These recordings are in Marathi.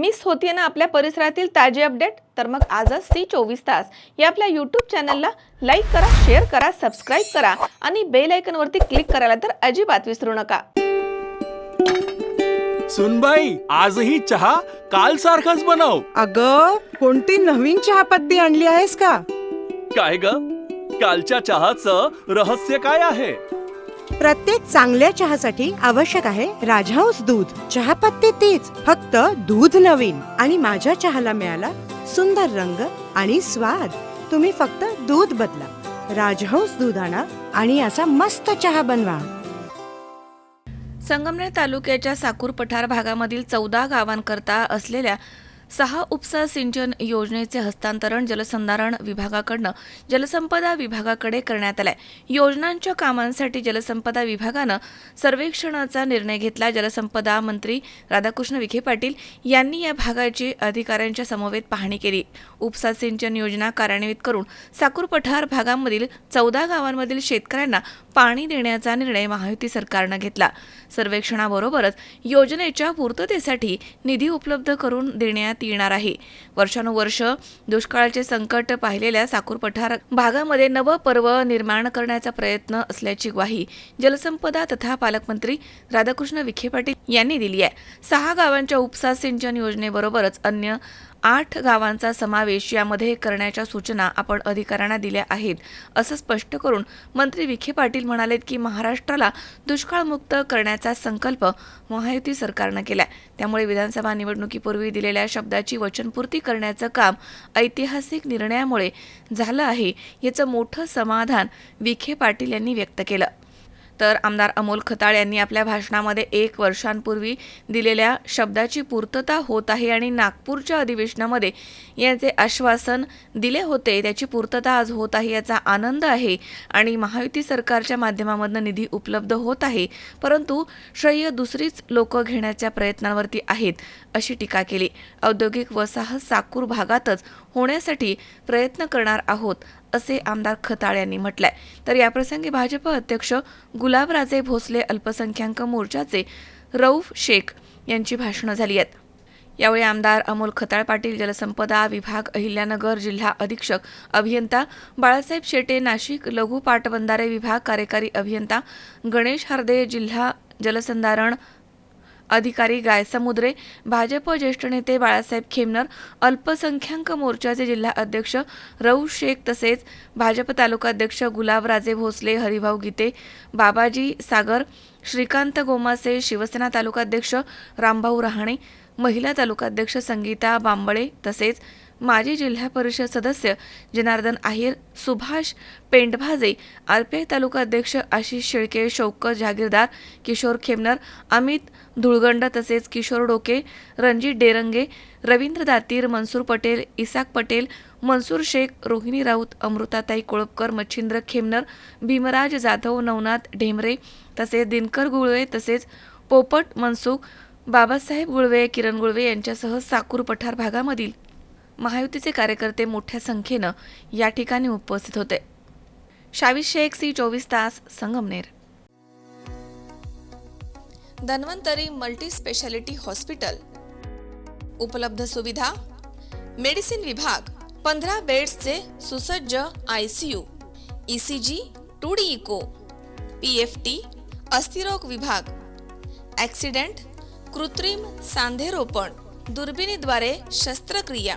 मिस होतीये ना आपल्या परिसरातील ताजे अपडेट? तर मग आजच सी चोवीस तास. या आपल्या यूट्यूब चॅनलला लाईक करा शेअर करा सबस्क्राईब करा आणि बेल आयकॉनवरती क्लिक करायला तर अजिबात विसरू नका. सुनबाई आजही चहा काल सारखाच बनव. अग कोणती नवीन चहापत्ती आणली आहेस का? काय ग? कालच्या चहाचं रहस्य काय आहे? प्रत्येक चांगल्या चहासाठी आवश्यक आहे राजहंस दूध. चहापत्ती तीच फक्त दूध नवीन. आणि माझ्या चहाला मिळाला सुंदर रंग आणि स्वाद. तुम्ही फक्त दूध बदला. राजहंस दूध आणा आणि असा मस्त चहा बनवा. संगमनेर तालुक्याच्या साकूर पठार भागामधील चौदा गावांकरता असलेल्या सहा उपसा सिंचन योजनेचे हस्तांतरण जलसंधारण विभागाकडनं जलसंपदा विभागाकडे करण्यात आलंय. योजनांच्या कामांसाठी जलसंपदा विभागानं सर्वेक्षणाचा निर्णय घेतला. जलसंपदा मंत्री राधाकृष्ण विखे पाटील यांनी या भागाची अधिकाऱ्यांच्या समवेत पाहणी केली. उपसा सिंचन योजना कार्यान्वित करून साकूर पठार भागांमधील चौदा गावांमधील शेतकऱ्यांना पाणी देण्याचा निर्णय महायुती सरकारनं घेतला. सर्वेक्षणाबरोबरच योजनेच्या पूर्ततेसाठी निधी उपलब्ध करून देण्यात येणार आहे. वर्षानुवर्ष दुष्काळाचे संकट पाहिलेल्या साकूर पठार भागामध्ये नवं पर्व निर्माण करण्याचा प्रयत्न असल्याची ग्वाही जलसंपदा तथा पालकमंत्री राधाकृष्ण विखे पाटील यांनी दिली आहे. सहा गावांच्या उपसा सिंचन योजनेबरोबरच अन्य आठ गावांचा समावेश यामध्ये करण्याच्या सूचना आपण अधिकाऱ्यांना दिल्या आहेत. असं स्पष्ट करून मंत्री विखे पाटील म्हणालेत की महाराष्ट्राला दुष्काळमुक्त करण्याचा संकल्प महायुती सरकारनं केला त्यामुळे विधानसभा निवडणुकीपूर्वी दिलेल्या शब्दाची वचनपूर्ती करण्याचं काम ऐतिहासिक निर्णयामुळे झालं आहे याचं मोठं समाधान विखे पाटील यांनी व्यक्त केलं. तर आमदार अमोल खताळ यांनी आपल्या भाषणामध्ये एक वर्षांपूर्वी दिलेल्या शब्दाची पूर्तता होत आहे आणि नागपूरच्या अधिवेशनामध्ये याचे आश्वासन दिले होते. त्याची पूर्तता आज होत आहे याचा आनंद आहे आणि महायुती सरकारच्या माध्यमामधनं निधी उपलब्ध होत आहे. परंतु श्रेय दुसरीच लोक घेण्याच्या प्रयत्नांवरती आहेत अशी टीका केली. औद्योगिक वसाहत साकूर भागातच होण्यासाठी प्रयत्न करणार आहोत असे आमदार खताळ यांनी म्हटलंय. तर याप्रसंगी भाजप अध्यक्ष गुलाबराजे भोसले अल्पसंख्याक मोर्चाचे रऊफ शेख यांची भाषणं झाली आहेत. यावेळी आमदार अमोल खताळ पाटील जलसंपदा विभाग अहिल्यानगर जिल्हा अधीक्षक अभियंता बाळासाहेब शेटे नाशिक लघु पाटबंधारे विभाग कार्यकारी अभियंता गणेश हार्दे जिल्हा जलसंधारण अधिकारी गायसमुद्रे भाजप ज्येष्ठ नेते बाळासाहेब खेमनर अल्पसंख्याक मोर्चाचे जिल्हा अध्यक्ष रऊ शेख तसेच भाजप तालुकाध्यक्ष गुलाबराजे भोसले हरिभाऊ गीते बाबाजी सागर श्रीकांत गोमासे शिवसेना तालुकाध्यक्ष रामभाऊ रहाणे महिला तालुकाध्यक्ष संगीता बांबळे तसेच माजी जिल्हा परिषद सदस्य जनार्दन आहिर सुभाष पेंडभाजे आरपीआय तालुकाध्यक्ष आशिष शेळके शौकत जहागीरदार किशोर खेमनर अमित धुळगंड तसेच किशोर डोके रणजित डेरंगे रवींद्र दातीर मनसूर पटेल इसाक पटेल मनसूर शेख रोहिणी राऊत अमृताताई कोळपकर मच्छिंद्र खेमनर भीमराज जाधव नवनाथ ढेमरे तसेच दिनकर गुळवे तसेच पोपट मनसुख बाबासाहेब गुळवे किरण गुळवे यांच्यासह साकूर पठार भागामधील महायुतीचे कार्यकर्ते मोठ्या संख्येनं या ठिकाणी उपस्थित होते. शावी शेख सी चोवीस तास Sangamner. Dhanvantari multi speciality hospital. उपलब्ध सुविधा मेडिसिन विभाग पंधरा बेड्सचे सुसज्ज I C U E C G two D echo P F T अस्थिरोग विभाग. ॲक्सिडेंट कृत्रिम सांधेरोपण दुर्बिणीद्वारे शस्त्रक्रिया.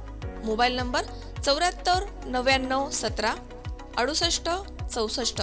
मोबाईल नंबर चौऱ्याहत्तर नव्याण्णव सतरा अडुसष्ट चौसष्ट.